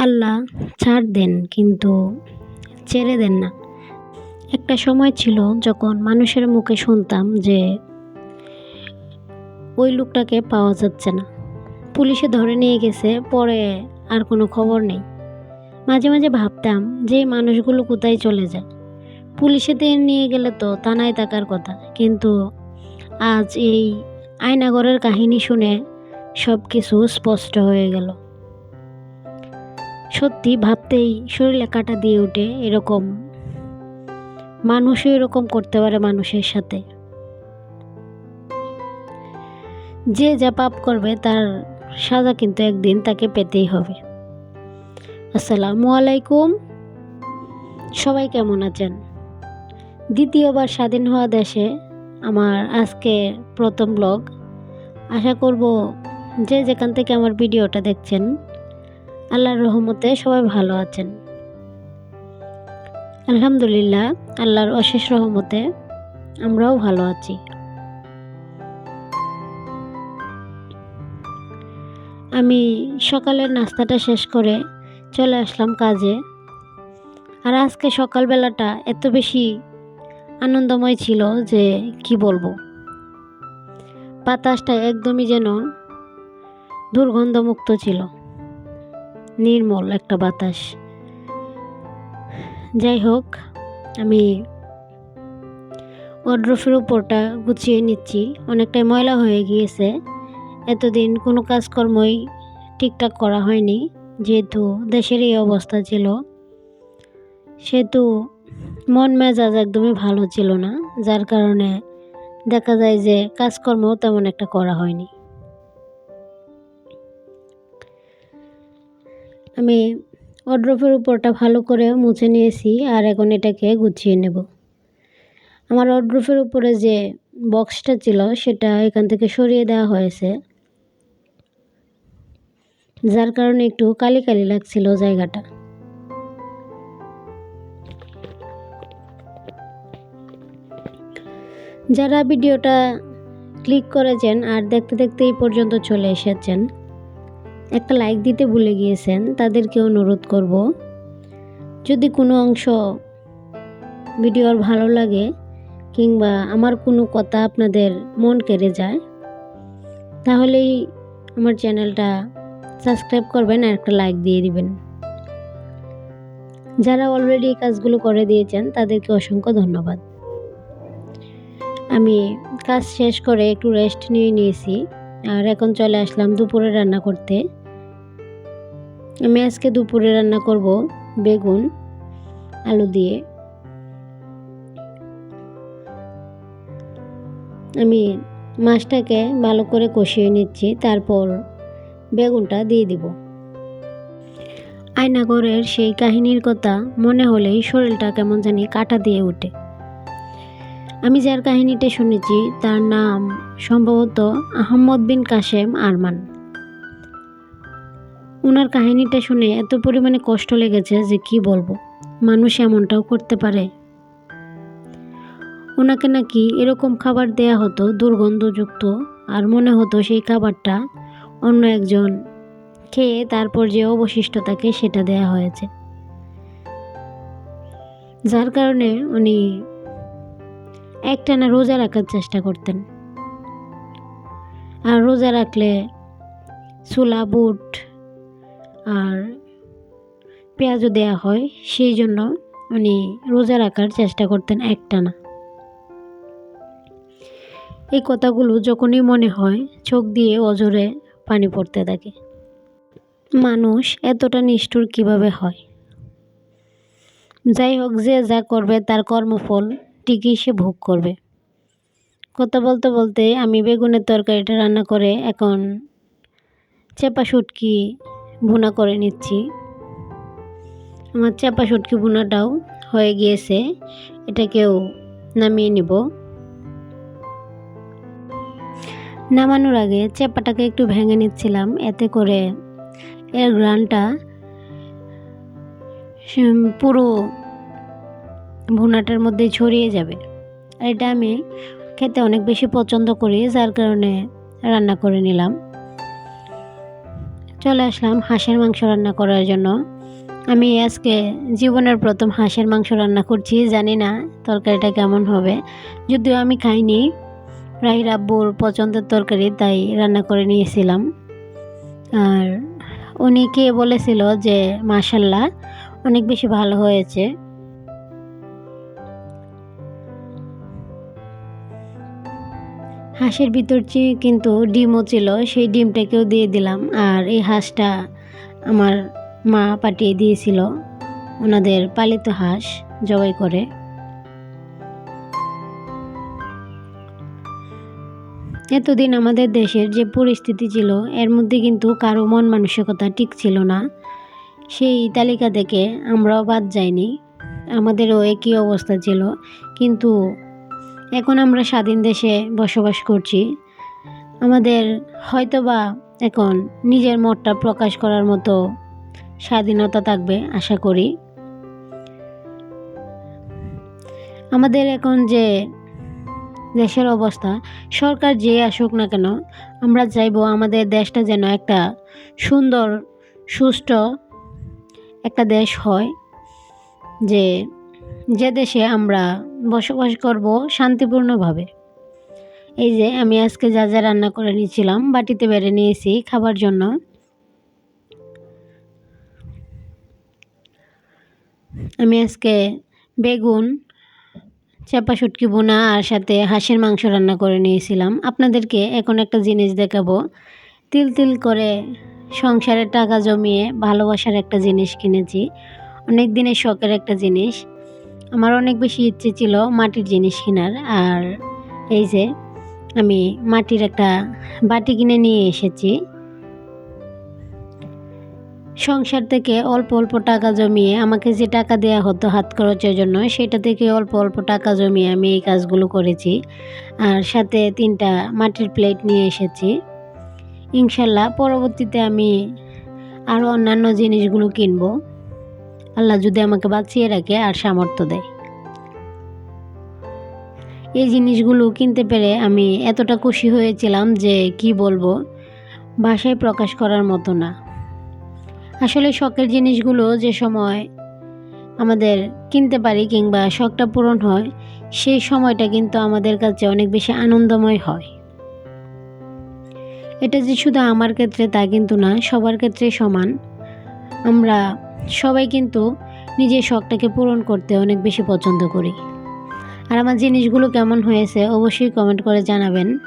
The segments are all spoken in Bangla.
আল্লাহ ছাড় দেন, কিন্তু ছেড়ে দেন না। একটা সময় ছিল যখন মানুষের মুখে শুনতাম যে ওই লোকটাকে পাওয়া যাচ্ছে না। পুলিশে ধরে নিয়ে গেছে, পরে আর কোনো খবর নেই। মাঝে মাঝে ভাবতাম যে মানুষগুলো কোথায় চলে যায়। পুলিশেতে নিয়ে গেলে তো থানায় থাকার কথা, কিন্তু আজ এই আয়নাগরের কাহিনী শুনে সব কিছু স্পষ্ট হয়ে গেল। সত্যি ভাবতেই শরীরে কাটা দিয়ে ওঠে এরকম। মানুষও এরকম করতে পারে মানুষের সাথে। যে যা পাপ করবে তার সাজা কিন্তু একদিন তাকে পেতেই হবে। আসসালামু আলাইকুম। সবাই কেমন আছেন? দ্বিতীয়বার স্বাধীন হওয়া দেশে আমার আজকে প্রথম ব্লগ আশা করব যে যেখান থেকে আমার ভিডিওটা দেখছেন আল্লাহর রহমতে সবাই ভালো আছেন। আলহামদুলিল্লাহ, আল্লাহর অশেষ রহমতে আমরাও ভালো আছি। আমি সকালের নাস্তাটা শেষ করে চলে আসলাম কাজে। আর আজকে সকালবেলাটা এত বেশি আনন্দময় ছিল যে কি বলব? বাতাসটা একদমই যেন দুর্গন্ধমুক্ত ছিল। নির্মল একটা বাতাস। যাই হোক, আমি ওয়ার্ড্রোফের উপরটা গুছিয়ে নিচ্ছি। অনেকটাই ময়লা হয়ে গিয়েছে। এতদিন কোনো কাজকর্মই ঠিকঠাক করা হয়নি, যেহেতু দেশের এই অবস্থা ছিল। সেহেতু মন মেজাজ একদমই ভালো ছিল না, যার কারণে দেখা যায় যে কাজকর্মও তেমন একটা করা হয়নি। আমি ওয়ার্ড্রোফের উপরটা ভালো করে মুছে নিয়েছি আর এখন এটাকে গুছিয়ে নেব। আমার ওয়ার্ড্রোফের উপরে যে বক্সটা ছিল সেটা এখান থেকে সরিয়ে দেওয়া হয়েছে। যার কারণে একটু কালি কালি লাগছিল জায়গাটা। যারা ভিডিওটা ক্লিক করেছেন আর দেখতে দেখতে এই পর্যন্ত চলে এসেছেন একটা লাইক দিতে ভুলে গিয়েছেন তাদেরকে অনুরোধ করব। যদি কোনো অংশ ভিডিওর ভালো লাগে কিংবা আমার কোনো কথা আপনাদের মন কেড়ে যায়, তাহলেই আমার চ্যানেলটা সাবস্ক্রাইব করবেন আর একটা লাইক দিয়ে দিবেন। যারা অলরেডি এই কাজগুলো করে দিয়েছেন, তাদেরকে অসংখ্য ধন্যবাদ। আমি কাজ শেষ করে একটু রেস্ট নিয়ে নিয়েছি, আর এখন চলে আসলাম দুপুরে রান্না করতে। আমি আজকে দুপুরে রান্না করব বেগুন, আলু দিয়ে। আমি মাছটাকে ভালো করে কষিয়ে নিচ্ছি, তারপর বেগুনটা দিয়ে দিব। আয়নাগরের সেই কাহিনীর কথা মনে হলেই শরীরটা কেমন জানি কাটা দিয়ে ওঠে। আমি যার কাহিনীটা শুনেছি, তার নাম সম্ভবত আহম্মদ বিন কাশেম আরমান। ওনার কাহিনীটা শুনে এত পরিমাণে কষ্ট লেগেছে যে কি বলব? মানুষ এমনটাও করতে পারে। ওনাকে নাকি এরকম খাবার দেয়া হতো, দুর্গন্ধযুক্ত, আর মনে হতো সেই খাবারটা অন্য একজন খেয়ে তারপর যে অবশিষ্ট থাকে সেটা দেয়া হয়েছে। যার কারণে উনি একটানা রোজা রাখার চেষ্টা করতেন। আর রোজা রাখলে ছোলা বুট আর পেঁয়াজও দেয়া হয়, সেই জন্য উনি রোজা রাখার চেষ্টা করতেন একটানা। এই কথাগুলো যখনই মনে হয়, চোখ দিয়ে অজরে পানি পড়তে থাকে। মানুষ এতটা নিষ্ঠুর কীভাবে হয়? যাই হোক, যে যা করবে তার কর্মফল ঠিকই সে ভোগ করবে। কথা বলতে বলতে আমি বেগুনের তরকারিটা রান্না করে এখন চেপা শুটকি ভুনা করে নিচ্ছি। আমার চেপা শুটকি ভুনাটাও হয়ে গিয়েছে। এটাকেও নামিয়ে নিব। নামানোর আগে চেপাটাকে একটু ভেঙে নিচ্ছিলাম। এতে করে এর গ্রানটা পুরো ভুনাটার মধ্যে ছড়িয়ে যাবে। আর এটা আমি খেতে অনেক বেশি পছন্দ করি, যার কারণে রান্না করে নিলাম। চলে আসলাম হাঁসের মাংস রান্না করার জন্য। আমি আজকে জীবনের প্রথম হাঁসের মাংস রান্না করছি, জানি না তরকারিটা কেমন হবে। যদিও আমি খাইনি, রাহির আব্বুর পছন্দের তরকারি, তাই রান্না করে নিয়েছিলাম। আর উনি কে বলেছিল যে মাসাল্লাহ অনেক বেশি ভালো হয়েছে। হাঁসের ভিতর চি- কিন্তু ডিমও ছিল, সেই ডিমটাকেও দিয়ে দিলাম। আর এই হাঁসটা আমার মা পাঠিয়ে দিয়েছিল, ওনাদের পালিত হাঁস জবাই করে। এতদিন আমাদের দেশের যে পরিস্থিতি ছিল, এর মধ্যে কিন্তু কারও মন মানসিকতা ঠিক ছিল না। সেই তালিকা থেকে আমরাও বাদ যাইনি। আমাদেরও একই অবস্থা ছিল। কিন্তু এখন আমরা স্বাধীন দেশে বসবাস করছি। আমাদের হয়তোবা এখন নিজের মতটা প্রকাশ করার মতো স্বাধীনতা থাকবে, আশা করি। আমাদের এখন যে দেশের অবস্থা, সরকার যে আসুক না কেন, আমরা চাইব আমাদের দেশটা যেন একটা সুন্দর, সুষ্ঠু একটা দেশ হয়, যে যে দেশে আমরা বসবাস করব শান্তিপূর্ণভাবে। এই যে, আমি আজকে যা যা রান্না করে নিয়েছিলাম, বাটিতে বেড়ে নিয়েছি খাবার জন্য। আমি আজকে বেগুন, চাপা শুটকি বোনা আর সাথে হাঁসের মাংস রান্না করে নিয়েছিলাম। আপনাদেরকে এখন একটা জিনিস দেখাবো। তিল তিল করে সংসারের টাকা জমিয়ে ভালোবাসার একটা জিনিস কিনেছি। অনেক দিনের শখের একটা জিনিস। আমার অনেক বেশি ইচ্ছে ছিল মাটির জিনিস কেনার। আর এই যে আমি মাটির একটা বাটি কিনে নিয়ে এসেছি। সংসার থেকে অল্প অল্প টাকা জমিয়ে আমাকে যে টাকা দেওয়া হতো হাত খরচের জন্য, সেটা থেকে অল্প অল্প টাকা জমিয়ে আমি এই কাজগুলো করেছি। আর সাথে তিনটা মাটির প্লেট নিয়ে এসেছি। ইনশাল্লাহ পরবর্তীতে আমি আরও অন্যান্য জিনিসগুলো কিনবো। আল্লাহ যদি আমাকে বাঁচিয়ে রাখে আর সামর্থ্য দেয়। এই জিনিসগুলো কিনতে পেরে আমি এতটা খুশি হয়েছিলাম যে কি বলব ভাষায় প্রকাশ করার মতো না। আসলে শখের জিনিসগুলো যে সময় আমাদের কিনতে পারি কিংবা শখটা পূরণ হয়, সেই সময়টা কিন্তু আমাদের কাছে অনেক বেশি আনন্দময় হয়। এটা যে শুধু আমার ক্ষেত্রে তা কিন্তু না, সবার ক্ষেত্রে সমান। আমরা সবাই কিন্তু নিজের শখটাকে পূরণ করতে অনেক বেশি পছন্দ করি। আর আমার জিনিসগুলো কেমন হয়েছে অবশ্যই কমেন্ট করে জানাবেন।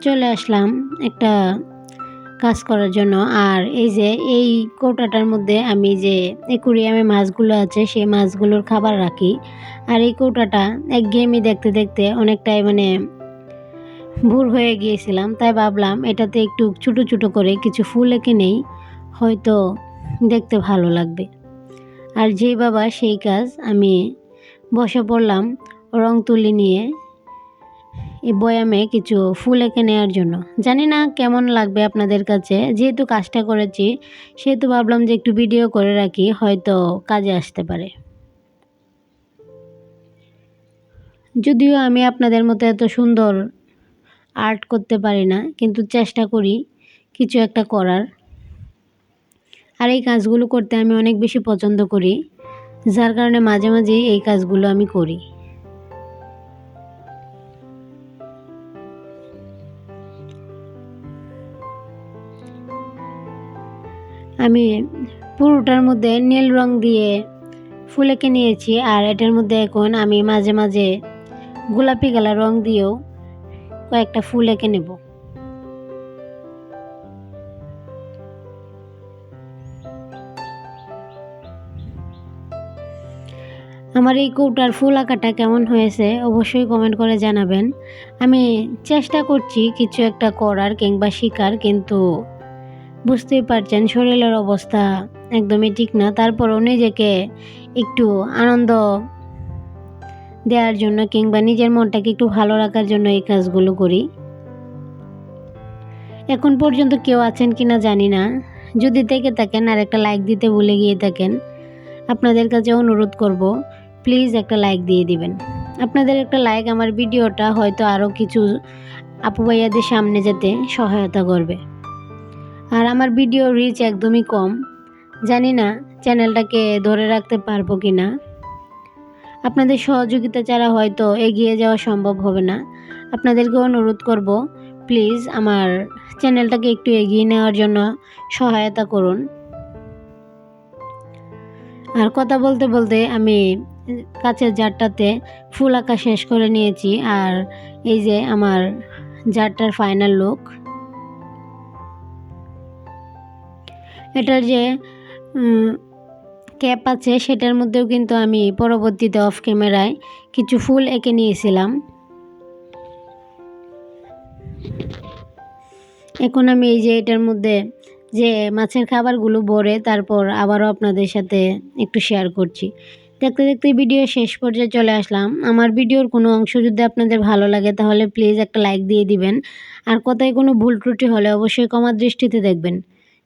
চলে আসলাম একটা কাজ করার জন্য। আর এই যে, এই কৌটাটার মধ্যে আমি যে একুরিয়ামে মাছগুলো আছে, সেই মাছগুলোর খাবার রাখি। আর এই কৌটাটা এক গেমই দেখতে দেখতে অনেকটাই মানে ভুর হয়ে গিয়েছিলাম। তাই ভাবলাম এটাতে একটু ছোটো ছোটো করে কিছু ফুল এঁকে নেই, হয়তো দেখতে ভালো লাগবে। আর যেই বাবা সেই কাজ আমি বসে পড়লাম রং তুলি নিয়ে এই বয়ামে কিছু ফুল এঁকে নেওয়ার জন্য। জানি না কেমন লাগবে আপনাদের কাছে। যেহেতু কাজটা করেছি, সেহেতু ভাবলাম যে একটু ভিডিও করে রাখি, হয়তো কাজে আসতে পারে। যদিও আমি আপনাদের মতো এত সুন্দর আর্ট করতে পারি না, কিন্তু চেষ্টা করি কিছু একটা করার। আর এই কাজগুলো করতে আমি অনেক বেশি পছন্দ করি, যার কারণে মাঝে মাঝে এই কাজগুলো আমি করি। আমি পুরোটার মধ্যে নীল রং দিয়ে ফুল এঁকে নিয়েছি আর এটার মধ্যে এখন আমি মাঝে মাঝে গোলাপি কালার রং দিয়েও কয়েকটা ফুল এঁকে নেব। আমার এই কৌটার ফুল আঁকাটা কেমন হয়েছে অবশ্যই কমেন্ট করে জানাবেন। আমি চেষ্টা করছি কিছু একটা করার কিংবা শেখার, কিন্তু বুঝতেই পারছেন, শরীরের অবস্থা একদমই ঠিক না। তারপরও নিজেকে একটু আনন্দ দেওয়ার জন্য কিংবা নিজের মনটাকে একটু ভালো রাখার জন্য এই কাজগুলো করি। এখন পর্যন্ত কেউ আছেন কি না জানি না। যদি থেকে থাকেন আর একটা লাইক দিতে ভুলে গিয়ে থাকেন, আপনাদের কাছে অনুরোধ করব প্লিজ একটা লাইক দিয়ে দিবেন। আপনাদের একটা লাইক আমার ভিডিওটা হয়তো আরও কিছু আপু ভাইয়াদের সামনে যেতে সহায়তা করবে। আর আমার ভিডিও রিচ একদমই কম। জানি না চ্যানেলটাকে ধরে রাখতে পারব কি না আপনাদের সহযোগিতা ছাড়া হয়তো এগিয়ে যাওয়া সম্ভব হবে না। আপনাদেরকে অনুরোধ করব প্লিজ আমার চ্যানেলটাকে একটু এগিয়ে নেওয়ার জন্য সহায়তা করুন। আর কথা বলতে বলতে আমি কাছের জারটাতে ফুল আঁকা শেষ করে নিয়েছি। আর এই যে আমার জারটার ফাইনাল লুক এটার যে ক্যাপ আছে সেটার মধ্যেও কিন্তু আমি পরবর্তীতে অফ ক্যামেরায় কিছু ফুল এঁকে নিয়েছিলাম। এখন আমি এই যে এটার মধ্যে যে মাছের খাবারগুলো ভরে তারপর আবারও আপনাদের সাথে একটু শেয়ার করছি। দেখতে দেখতে ভিডিও শেষ পর্যায়ে চলে আসলাম। আমার ভিডিওর কোনো অংশ যদি আপনাদের ভালো লাগে তাহলে প্লিজ একটা লাইক দিয়ে দিবেন। আর কোথায় কোনো ভুল ত্রুটি হলে অবশ্যই কমার দৃষ্টিতে দেখবেন।